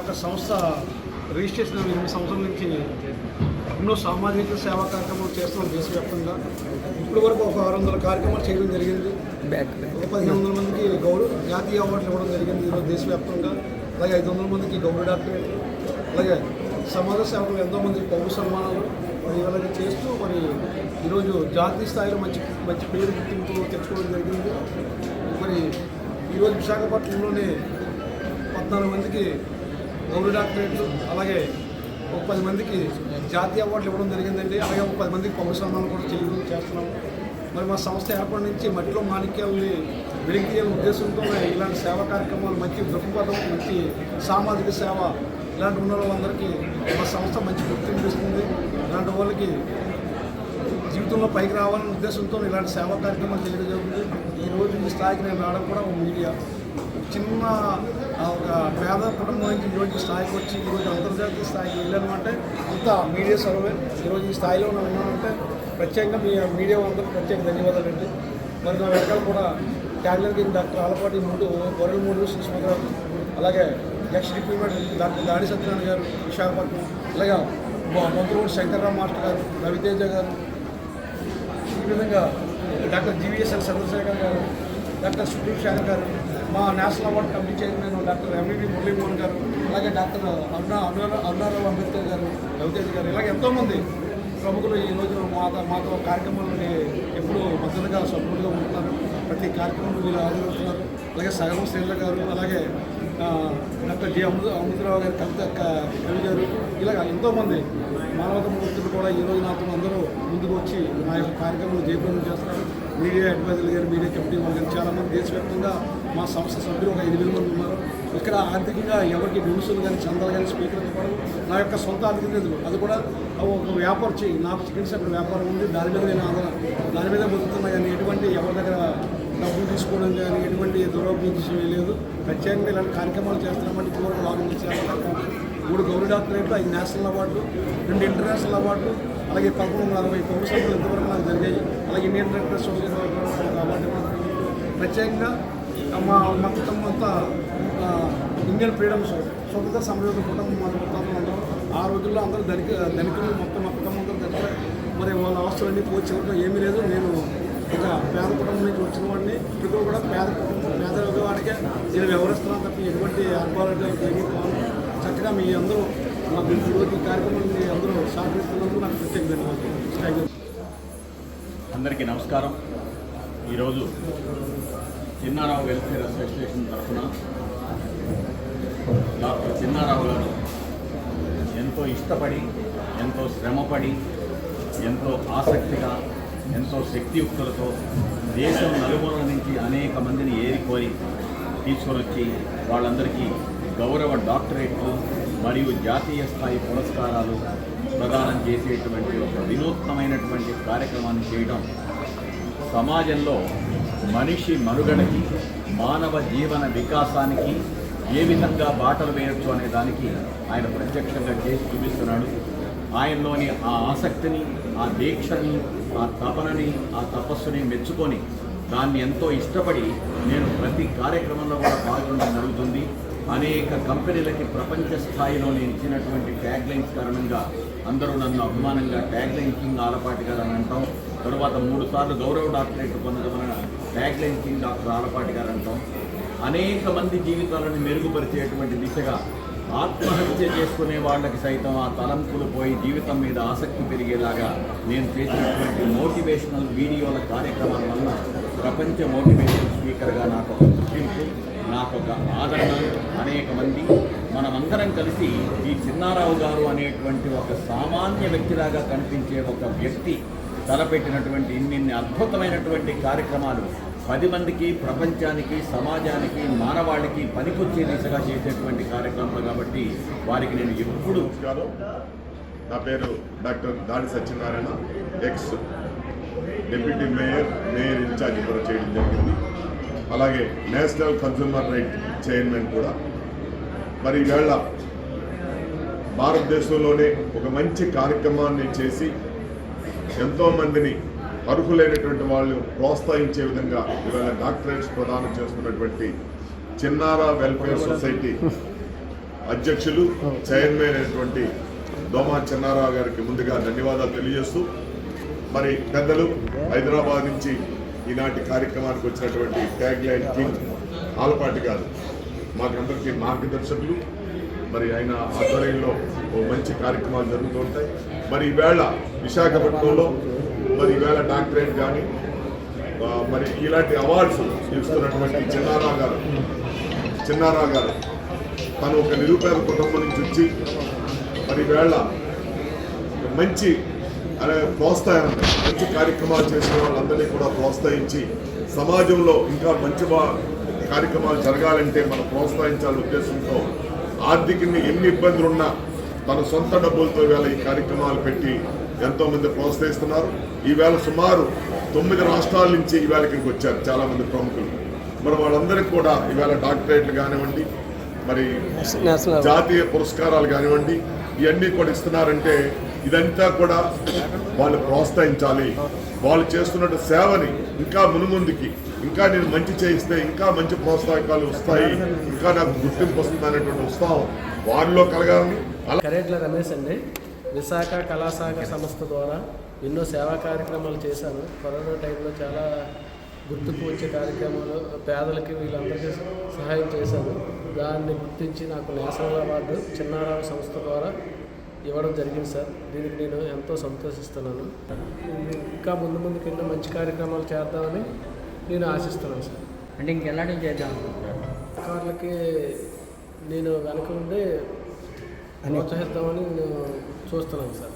యొక్క సంస్థ రిజిస్ట్రేషన్ ఎనిమిది సంవత్సరాల నుంచి ఎన్నో సామాజిక సేవా కార్యక్రమాలు చేస్తున్నాం దేశవ్యాప్తంగా. ఇప్పటి వరకు ఒక ఆరు వందల కార్యక్రమాలు చేయడం జరిగింది. ఒక పదిహేను వందల మందికి గౌరవ జాతీయ అవార్డులు ఇవ్వడం జరిగింది ఈరోజు దేశవ్యాప్తంగా. అలాగే ఐదు వందల మందికి గౌరవ డాక్టరేట్. అలాగే సమాజ సేవలు ఎంతోమంది పౌర సన్మానాలు. మరి ఇలాగే చేస్తూ మరి ఈరోజు జాతీయ స్థాయిలో మంచి మంచి పేరు గుర్తింపు తెచ్చుకోవడం జరిగింది. మరి ఈరోజు విశాఖపట్నంలోనే పద్నాలుగు మందికి గౌరవ డాక్టరేట్లు అలాగే ఒక పది మందికి జాతీయ అవార్డులు ఇవ్వడం జరిగిందండి. అలాగే ఒక పది మందికి పౌర సన్మానం కూడా చేయడం చేస్తున్నాం. మరి మా సంస్థ ఏర్పడి నుంచి మట్టిలో మాణిక్యాలని వెలికి ఉద్దేశంతో ఇలాంటి సేవా కార్యక్రమాలు మంచి దృక్పథం మంచి సామాజిక సేవ ఇలాంటి ఉన్న వాళ్ళందరికీ మా సంస్థ మంచి గుర్తింపు ఇస్తుంది ఇలాంటి వాళ్ళకి జీవితంలో పైకి రావాలనే ఉద్దేశంతో ఇలాంటి సేవా కార్యక్రమాలు చేయడం జరుగుతుంది. ఈ రోజు ఈ స్థాయికి నేను రావడం కూడా ఒక మీడియా. చిన్న ఒక పేద కుటుంబం నుంచి ఈరోజు స్థాయికి వచ్చి ఈరోజు అంతర్జాతీయ స్థాయికి వెళ్ళాను అంటే అంత మీడియా సర్వే ఈరోజు ఈ స్థాయిలో నేను ఉన్నానంటే ప్రత్యేకంగా మీ మీడియా అందరికీ ప్రత్యేక ధన్యవాదాలు అండి. మరి నా వెనకాల కూడా ట్యాగ్లర్ కింద డాక్టర్ ఆలపాటి ముందు గొర్రెల మూడు సుష్మగారు అలాగే ఎక్స్ డిప్యూమెంట్ డాక్టర్ దాడి సత్యనారాయణ గారు విశాఖపట్నం అలాగే మంత్రుడు శంకర్రావు మాస్టర్ గారు రవితేజ గారు ఈ విధంగా డాక్టర్ జీవీఎస్ఎల్ చంద్రశేఖర్ గారు డాక్టర్ సుప్రీం శేఖర్ గారు మా national award committee chairman doctor M V V Murali Mohan గారు అలాగే డాక్టర్ అరుణ అరుణ అరుణారావు అంబేద్కర్ గారు రవితేజ గారు ఇలాగ ఎంతోమంది ప్రముఖులు ఈ రోజు మాతో మాతో కార్యక్రమాలని ఎప్పుడు మద్దతుగా సభ్యులుగా ఉంటున్నారు ప్రతి కార్యక్రమంలో వీళ్ళు ఆదరిస్తున్నారు. అలాగే సగం శ్రీల గారు అలాగే డాక్టర్ జి అమృత అమృతరావు గారు కవిత కవి గారు ఇలాగ ఎంతోమంది మానవత మూర్తులు కూడా ఈ రోజు నాతో అందరూ ముందుకు వచ్చి నా యొక్క కార్యక్రమాలు జయప్రదం చేస్తారు. మీడియా అడ్వైజర్లు గారు మీడియా కమిటీ వాళ్ళు కానీ చాలామంది దేశవ్యాప్తంగా మా సంస్థ సభ్యులు ఒక ఎనిమిది మంది ఉన్నారు. ఇక్కడ ఆర్థికంగా ఎవరికి డ్యూసులు కానీ చందాలు కానీ స్వీకరించబడదు నా యొక్క సొంత ఆర్థిక నిధులు అది కూడా ఒక వ్యాపారం చేయి. నాకు చికెన్ సెంటర్ వ్యాపారం ఉంది. దాని మీద నేను ఆధారం దాని మీద బతుకుతున్నా కానీ ఎటువంటి ఎవరి దగ్గర డబ్బులు తీసుకోవడం కానీ ఎటువంటి దురోపయోగం లేదు. ప్రత్యేకంగా ఇలాంటి కార్యక్రమాలు చేస్తున్నామంటే ఇప్పటివరకు లాభం చేస్తాం మూడు గౌరవ డాక్టరేట్లు ఐదు నేషనల్ అవార్డులు రెండు ఇంటర్నేషనల్ అవార్డులు అలాగే పదకొండు వందల అరవై పౌర సభ్యులు ఇంతవరకు నాకు జరిగాయి. అలాగే ఇండియన్ రెడ్ క్రాస్ సొసైటీ కాబట్టి ప్రత్యేకంగా మా మా కుటుంబం అంతా ఇండియన్ ఫ్రీడమ్స్ స్వతంత్ర సమరయోధ కుటుంబం మా కుటుంబం ఉంటాం ఆ రోజుల్లో అందరూ ధనిక ధనికులు మొత్తం మా కుటుంబం అంతా ధనికులు మరి వాళ్ళ అవసరాలన్నీ పోచి ఇవ్వడం ఏమీ లేదు. నేను ఒక పేద కుటుంబం నుంచి వచ్చిన వాడిని. ఇప్పుడు కూడా పేద కుటుంబం పేద వాడికే నేను వ్యవహరిస్తున్నాను తప్ప ఎటువంటి అనుభవాలు ఏమీ చక్కగా మీ అందరూ నాకు ఈ కార్యక్రమాన్ని అందరూ సహకరిస్తున్నందుకు నాకు ప్రత్యేక ధన్యవాదాలు. అందరికీ నమస్కారం. ఈరోజు చిన్నారావు వెల్ఫేర్ అసోసియేషన్ తరఫున డాక్టర్ చిన్నారావు గారు ఎంతో ఇష్టపడి ఎంతో శ్రమపడి ఎంతో ఆసక్తిగా ఎంతో శక్తియుక్తులతో దేశం నలుమూల నుంచి అనేక మందిని ఏరికోరి తీసుకొని వచ్చి వాళ్ళందరికీ గౌరవ డాక్టరేట్లు మరియు జాతీయ స్థాయి పురస్కారాలు ప్రదానం చేసేటువంటి ఒక వినూత్నమైనటువంటి కార్యక్రమాన్ని చేయడం సమాజంలో మనిషి మనుగడకి మానవ జీవన వికాసానికి ఏ విధంగా బాటలు వేయొచ్చు అనే దానికి ఆయన ప్రత్యక్షంగా చేసి చూపిస్తున్నాడు. ఆయనలోని ఆ ఆసక్తిని ఆ దీక్షని ఆ తపనని ఆ తపస్సుని మెచ్చుకొని దాన్ని ఎంతో ఇష్టపడి నేను ప్రతి కార్యక్రమంలో కూడా పాల్గొనడం జరుగుతుంది. అనేక కంపెనీలకి ప్రపంచ స్థాయిలో నేను ఇచ్చినటువంటి ట్యాగ్ లైన్స్ కారణంగా అందరూ నన్ను అభిమానంగా ట్యాగ్ లైన్ కింగ్ ఆలపాటి గారు అని అంటాం. తరువాత మూడు సార్లు గౌరవ డాక్టరేట్ పొందడం వలన tag line king doctor Alapati గారు అంటాం. అనేక మంది జీవితాలను మెరుగుపరిచేటువంటి దిశగా ఆత్మహత్య చేసుకునే వాళ్ళకి సైతం ఆ తలంపులు పోయి జీవితం మీద ఆసక్తి పెరిగేలాగా నేను చేసినటువంటి మోటివేషనల్ వీడియోల కార్యక్రమాల వల్ల ప్రపంచ మోటివేషన్ స్పీకర్గా నాకు ఒక గుర్తింపు. నాకు ఒక ఆదరణ. అనేక మంది మనమందరం కలిసి ఈ చిన్నారావు గారు అనేటువంటి ఒక సామాన్య వ్యక్తిలాగా కనిపించే ఒక వ్యక్తి తలపెట్టినటువంటి ఇన్నిన్ని అద్భుతమైనటువంటి కార్యక్రమాలు పది మందికి ప్రపంచానికి సమాజానికి మానవాళికి పనికొచ్చే దిశగా చేసేటువంటి కార్యక్రమాలు కాబట్టి వారికి నేను ఎప్పుడు నా పేరు doctor Dadi Satyanarayana ex deputy mayor mayor incharge కూడా చేయడం జరిగింది. అలాగే నేషనల్ కన్జ్యూమర్ రైట్ చైర్మన్ కూడా. మరి ఈవేళ భారతదేశంలోనే ఒక మంచి కార్యక్రమాన్ని చేసి ఎంతోమందిని అర్హులైనటువంటి వాళ్ళు ప్రోత్సహించే విధంగా ఈవేళ డాక్టరేట్స్ ప్రదానం చేస్తున్నటువంటి చిన్నారా వెల్ఫేర్ సొసైటీ అధ్యక్షులు చైర్మన్ అయినటువంటి దోమా చిన్నారావు గారికి ముందుగా ధన్యవాదాలు తెలియజేస్తూ మరి పెద్దలు హైదరాబాద్ నుంచి ఈనాటి కార్యక్రమానికి వచ్చినటువంటి ట్యాగ్ లైన్ కింగ్ ఆలపాటి గారు. మాకందరికీ మార్గదర్శకులు. మరి ఆయన ఆధ్వర్యంలో ఓ మంచి కార్యక్రమాలు జరుగుతూ ఉంటాయి. మరి ఈవేళ విశాఖపట్నంలో మరి ఈవేళ డాక్టరేట్ కానీ మరి ఇలాంటి అవార్డ్స్ ఇస్తున్నటువంటి చిన్నారా గారు. చిన్నారా గారు తను ఒక నిరుపేద కుటుంబం నుంచి వచ్చి మరి వేళ మంచి ప్రోత్సాహం మంచి కార్యక్రమాలు చేసిన వాళ్ళందరినీ కూడా ప్రోత్సహించి సమాజంలో ఇంకా మంచి కార్యక్రమాలు జరగాలంటే మనం ప్రోత్సహించాలనే ఉద్దేశంతో ఆర్థికంగా ఎన్ని ఇబ్బందులు ఉన్నా తన సొంత డబ్బులతో ఈవేళ ఈ కార్యక్రమాలు పెట్టి ఎంతో మంది ప్రోత్సహిస్తున్నారు. ఈవేళ సుమారు తొమ్మిది రాష్ట్రాల నుంచి ఈవేళ ఇక్కడికి వచ్చారు చాలా మంది ప్రముఖులు. మరి వాళ్ళందరికీ కూడా ఈవేళ డాక్టరేట్లు కానివ్వండి మరి జాతీయ పురస్కారాలు కానివ్వండి ఇవన్నీ కూడా ఇస్తున్నారంటే ఇదంతా కూడా వాళ్ళు ప్రోత్సహించాలి. వాళ్ళు చేస్తున్న సేవని ఇంకా మునుముందుకి ఇంకా నేను మంచి చేయిస్తే ఇంకా మంచి ప్రోత్సాహకాలు వస్తాయి ఇంకా నాకు గుర్తింపు వస్తుంది అనేటువంటి ఉత్సాహం వారిలో కలగాలని అలా కరేట్ల రమేష్ అండి. విశాఖ కళాశాఖ సంస్థ ద్వారా ఎన్నో సేవా కార్యక్రమాలు చేశాను. కరోనా టైంలో చాలా గుర్తుకు వచ్చే కార్యక్రమాలు పేదలకి వీళ్ళందరికీ సహాయం చేశాను. దాన్ని గుర్తించి నాకు నేషనల్ అవార్డు చిన్నారావు సంస్థ ద్వారా ఇవ్వడం జరిగింది సార్. దీనికి నేను ఎంతో సంతోషిస్తున్నాను. ఇంకా ముందు ముందుకు ఎన్నో మంచి కార్యక్రమాలు చేద్దామని నేను ఆశిస్తున్నాను సార్. అంటే ఇంకెలాంటివి చేద్దాం కార్లకి నేను వెనక ఉండి ప్రోత్సహిద్దామని నేను చూస్తున్నాను సార్.